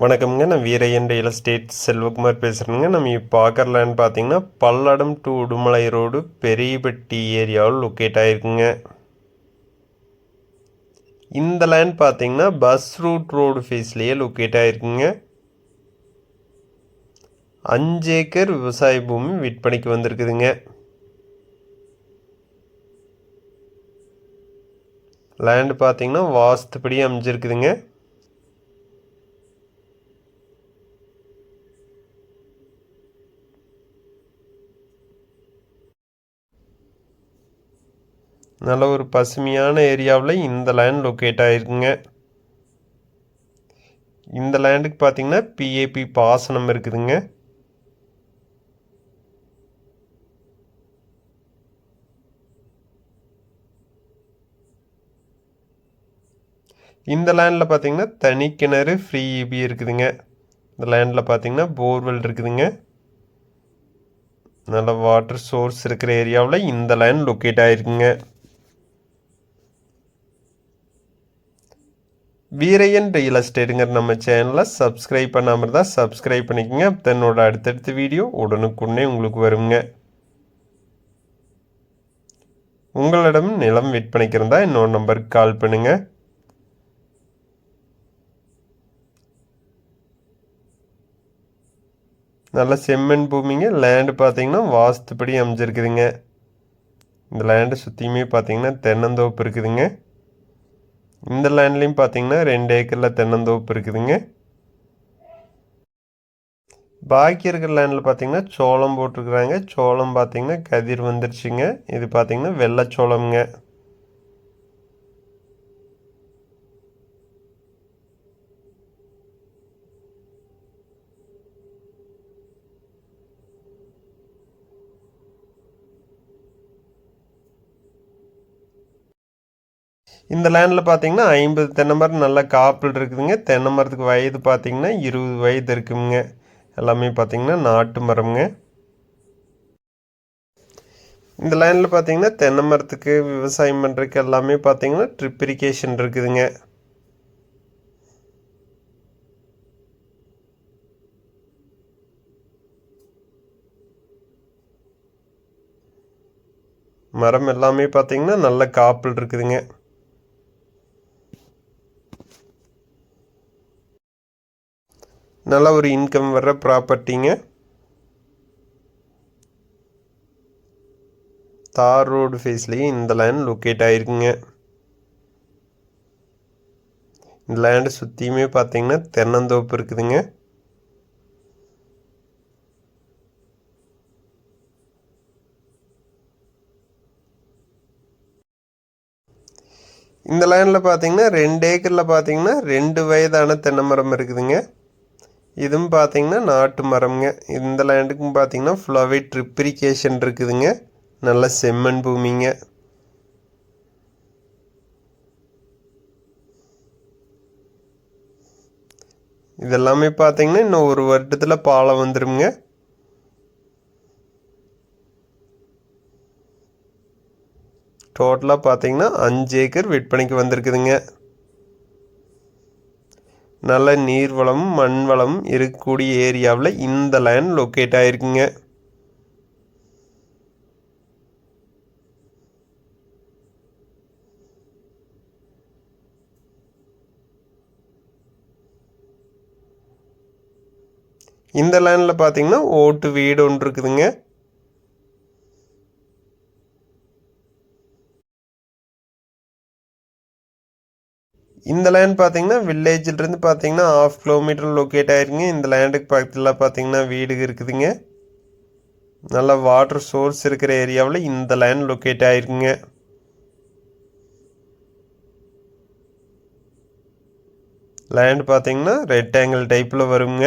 வணக்கம்ங்க. நான் Veeraiyan real estate Selvakumar பேசுகிறேங்க நம்ம இப்போ லேண்ட் பார்த்தீங்கன்னா பல்லடம் டு உடுமலை ரோடு பெரியபட்டி ஏரியாவில் லொக்கேட் ஆகிருக்குங்க இந்த லேண்ட் பார்த்தீங்கன்னா பஸ் ரூட் ரோடு ஃபேஸ்லேயே லொக்கேட் ஆகிருக்குங்க அஞ்சு ஏக்கர் விவசாய பூமி விற்பனைக்கு வந்திருக்குதுங்க. லேண்டு பார்த்தீங்கன்னா வாஸ்துப்படி அமைஞ்சிருக்குதுங்க. நல்ல ஒரு பசுமையான ஏரியாவில் இந்த லேண்ட் லொக்கேட் ஆகிருக்குங்க இந்த லேண்டுக்கு பார்த்தீங்கன்னா பிஏபி பாசனம் இருக்குதுங்க. இந்த லேண்டில் பார்த்தீங்கன்னா தனி கிணறு ஃப்ரீ இபி இருக்குதுங்க. இந்த லேண்டில் பார்த்தீங்கன்னா போர்வெல் இருக்குதுங்க. நல்ல வாட்டர் சோர்ஸ் இருக்கிற ஏரியாவில் இந்த லேண்ட் லொக்கேட் ஆகிருக்குங்க வீரையன் ரியல் எஸ்டேட்டுங்கிற நம்ம சேனலை சப்ஸ்கிரைப் பண்ணாமல் இருந்தால் சப்ஸ்கிரைப் பண்ணிக்கோங்க. தன்னோட அடுத்தடுத்த வீடியோ உடனுக்குடனே உங்களுக்கு வருங்க. உங்களிடம் நிலம் விற்பனைக்கு இருந்தால் இன்னொரு நம்பருக்கு கால் பண்ணுங்க. நல்ல செம்மண் பூமிங்க. லேண்டு பார்த்தீங்கன்னா வாஸ்துப்படி அமைஞ்சிருக்குதுங்க. இந்த லேண்டு சுற்றியுமே பார்த்தீங்கன்னா தென்னந்தோப்பு இருக்குதுங்க. இந்த லேண்ட்லேயும் பார்த்தீங்கன்னா ரெண்டு ஏக்கரில் தென்னந்தோப்பு இருக்குதுங்க. பாக்கி இருக்கிற லேண்டில் பார்த்தீங்கன்னா சோளம் போட்டிருக்குறாங்க. சோளம் பார்த்தீங்கன்னா கதிர் வந்துருச்சுங்க. இது பார்த்தீங்கன்னா வெள்ளைச்சோளம்ங்க இந்த லேண்டில் பார்த்தீங்கன்னா ஐம்பது தென்னை மரம் நல்ல காப்பில் இருக்குதுங்க. தென்னை மரத்துக்கு வயது பார்த்தீங்கன்னா இருபது வயது இருக்குங்க. எல்லாமே பார்த்தீங்கன்னா நாட்டு மரம்ங்க. இந்த லைனில் பார்த்தீங்கன்னா தென்னை மரத்துக்கு விவசாயம் பண்ணுறதுக்கு எல்லாமே பார்த்தீங்கன்னா ட்ரிப் இரிகேஷன் இருக்குதுங்க. மரம் எல்லாமே பார்த்தீங்கன்னா நல்ல காப்பில் இருக்குதுங்க. நல்ல ஒரு இன்கம் வர்ற ப்ராப்பர்ட்டிங்க தார் ரோடு ஃபேஸ்லேயே இந்த லேண்ட் லொக்கேட் ஆகிருக்குங்க இந்த லேண்டு சுற்றியுமே பார்த்தீங்கன்னா தென்னந்தோப்பு இருக்குதுங்க. இந்த லேண்டில் பார்த்தீங்கன்னா ரெண்டு ஏக்கரில் பார்த்தீங்கன்னா ரெண்டு வயதான தென்னை மரம் இருக்குதுங்க. இதுவும் பார்த்தீங்கன்னா நாட்டு மரம்ங்க. இந்த லேண்டுக்கும் பார்த்தீங்கன்னா ஃபுல்லாகவே ட்ரிப்ரிகேஷன் இருக்குதுங்க. நல்ல செம்மண் பூமிங்க. இதெல்லாமே பார்த்தீங்கன்னா இன்னும் ஒரு வருடத்தில் பாலம் வந்துடுங்க டோட்டலாக பார்த்தீங்கன்னா அஞ்சு ஏக்கர் விற்பனைக்கு வந்திருக்குதுங்க. நல்ல நீர்வளம் மண் வளம் இருக்கக்கூடிய ஏரியாவில் இந்த லேண்ட் லொக்கேட் ஆகிருக்குங்க இந்த லேண்டில் பார்த்தீங்கன்னா ஓட்டு வீடு ஒன்று இருக்குதுங்க. இந்த லேண்ட் பார்த்தீங்கன்னா வில்லேஜிலிருந்து பார்த்தீங்கன்னா ஆஃப் கிலோமீட்டர் லொக்கேட் ஆயிருங்க. இந்த லேண்டுக்கு பக்கத்தில் பார்த்தீங்கன்னா வீடு இருக்குதுங்க. நல்ல வாட்டர் சோர்ஸ் இருக்கிற ஏரியாவில் இந்த லேண்ட் லொக்கேட் ஆயிருக்குங்க. லேண்ட் பார்த்தீங்கன்னா ரெக்டாங்கிள் டைப்பில் வருங்க.